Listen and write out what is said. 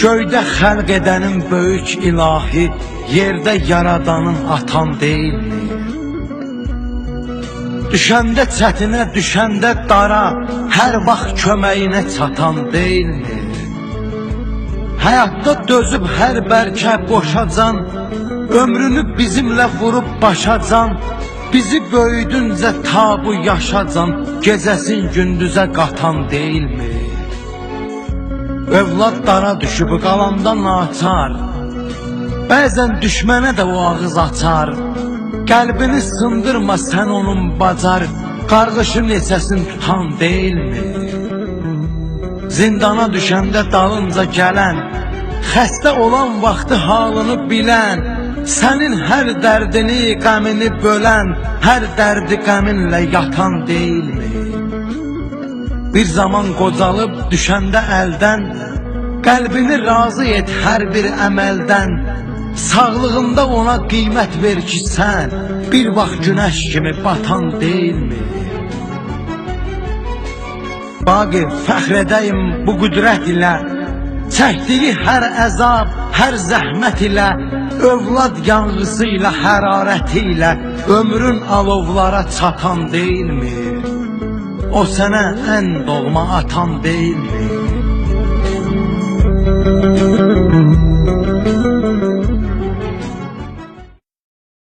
Göydə xəlq edənin böyük ilahi, yerdə yaradanın atan deyilmi? Düşəndə çətinə, düşəndə dara, hər vaxt köməyinə çatan deyilmi? Həyatda dözüb hər bərkə boşacan, ömrünü bizimlə vurub başacan, bizi böyüdüncə tabu yaşacan, gecəsin gündüzə qatan deyilmi? Övlad dara düşüb qalanda naçar, bəzən düşmənə də o ağız açar. Qəlbini sındırma sən onun bacar, qarğışı neçəsin tutan deyilmi? Zindana düşəndə dalınca gələn, xəstə olan vaxtı halını bilən, sənin hər dərdini, qəmini bölən, hər dərdi qəminlə yatan deyilmi? Bir zaman qocalıb düşəndə əldən, qəlbini razı et hər bir əməldən, sağlığında ona qiymət ver ki sən, bir vaxt günəş kimi batan deyilmi? Baqi fəxr edəyim bu qüdrət ilə Çəkdiyi hər əzab, hər zəhmət ilə Övlad yanğısı ilə, hərarəti ilə Ömrün alovlara çatan deyilmi? O sənə ən doğma atan deyilmi?